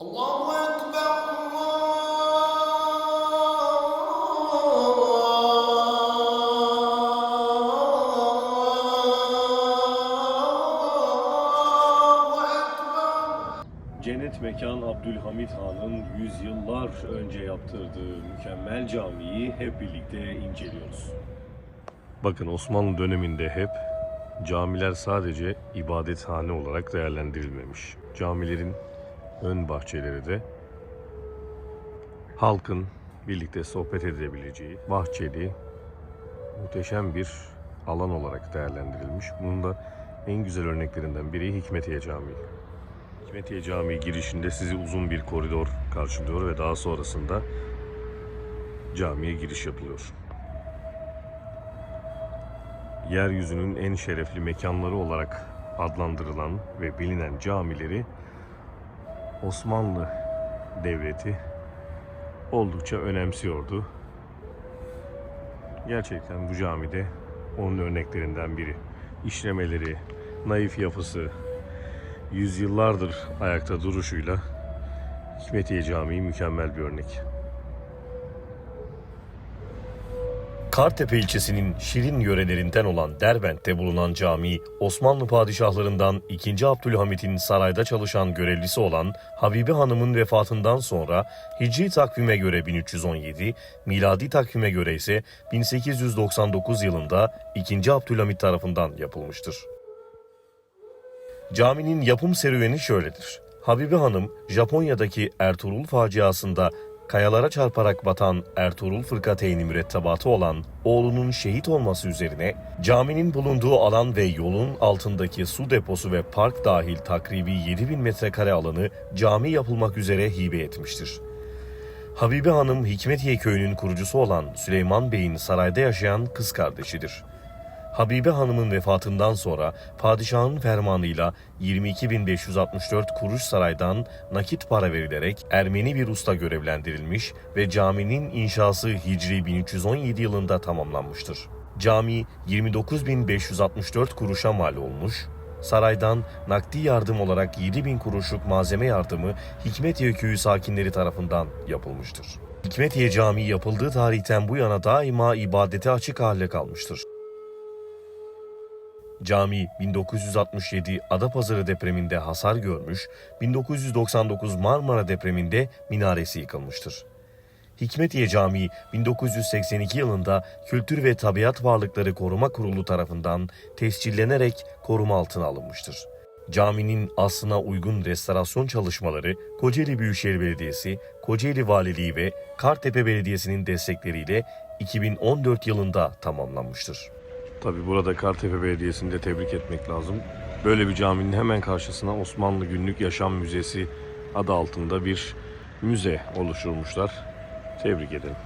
Allahu Ekber, Allahu Ekber. Cennet Mekan Abdülhamit Han'ın yüzyıllar önce yaptırdığı mükemmel camiyi hep birlikte inceliyoruz. Bakın Osmanlı döneminde hep camiler sadece ibadethane olarak değerlendirilmemiş. Camilerin ön bahçeleri de halkın birlikte sohbet edebileceği bahçeli muhteşem bir alan olarak değerlendirilmiş. Bunun da en güzel örneklerinden biri Hikmetiye Camii. Hikmetiye Camii girişinde sizi uzun bir koridor karşılıyor ve daha sonrasında camiye giriş yapılıyor. Yeryüzünün en şerefli mekanları olarak adlandırılan ve bilinen camileri Osmanlı Devleti oldukça önemsiyordu. Gerçekten bu camide onun örneklerinden biri. İşlemeleri, naif yapısı, yüzyıllardır ayakta duruşuyla Hikmetiye Camii mükemmel bir örnek. Kartepe ilçesinin Şirin yörelerinden olan Derbent'te bulunan cami, Osmanlı padişahlarından 2. Abdülhamit'in sarayda çalışan görevlisi olan Habibe Hanım'ın vefatından sonra Hicri takvime göre 1317, miladi takvime göre ise 1899 yılında 2. Abdülhamit tarafından yapılmıştır. Caminin yapım serüveni şöyledir. Habibe Hanım, Japonya'daki Ertuğrul faciasında kayalara çarparak batan Ertuğrul Fırkateyni mürettebatı olan oğlunun şehit olması üzerine caminin bulunduğu alan ve yolun altındaki su deposu ve park dahil takribi 7000 metrekare alanı cami yapılmak üzere hibe etmiştir. Habibe Hanım Hikmetiye köyünün kurucusu olan Süleyman Bey'in sarayda yaşayan kız kardeşidir. Habibe Hanım'ın vefatından sonra padişahın fermanıyla 22.564 kuruş saraydan nakit para verilerek Ermeni bir usta görevlendirilmiş ve caminin inşası Hicri 1317 yılında tamamlanmıştır. Cami 29.564 kuruşa mal olmuş, saraydan nakdi yardım olarak 7.000 kuruşluk malzeme yardımı Hikmetiye köyü sakinleri tarafından yapılmıştır. Hikmetiye Camii yapıldığı tarihten bu yana daima ibadete açık hale kalmıştır. Cami 1967 Adapazarı depreminde hasar görmüş, 1999 Marmara depreminde minaresi yıkılmıştır. Hikmetiye Camii 1982 yılında Kültür ve Tabiat Varlıkları Koruma Kurulu tarafından tescillenerek koruma altına alınmıştır. Caminin aslına uygun restorasyon çalışmaları Kocaeli Büyükşehir Belediyesi, Kocaeli Valiliği ve Kartepe Belediyesi'nin destekleriyle 2014 yılında tamamlanmıştır. Tabi burada Kartepe Belediyesi'ni de tebrik etmek lazım. Böyle bir caminin hemen karşısına Osmanlı Günlük Yaşam Müzesi adı altında bir müze oluşturmuşlar. Tebrik ederim.